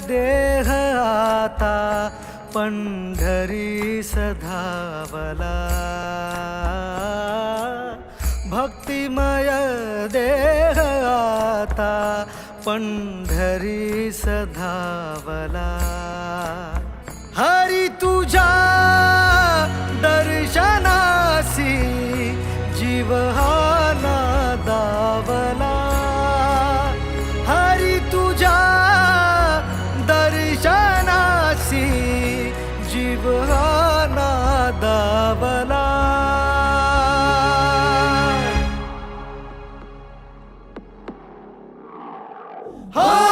देह आता पंढरी सधावला भक्तिमय देह आता पंढरी सधावला אַרַיּבְּאָנָה דָּאָבְלָּאָי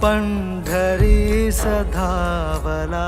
पंढरी सधावला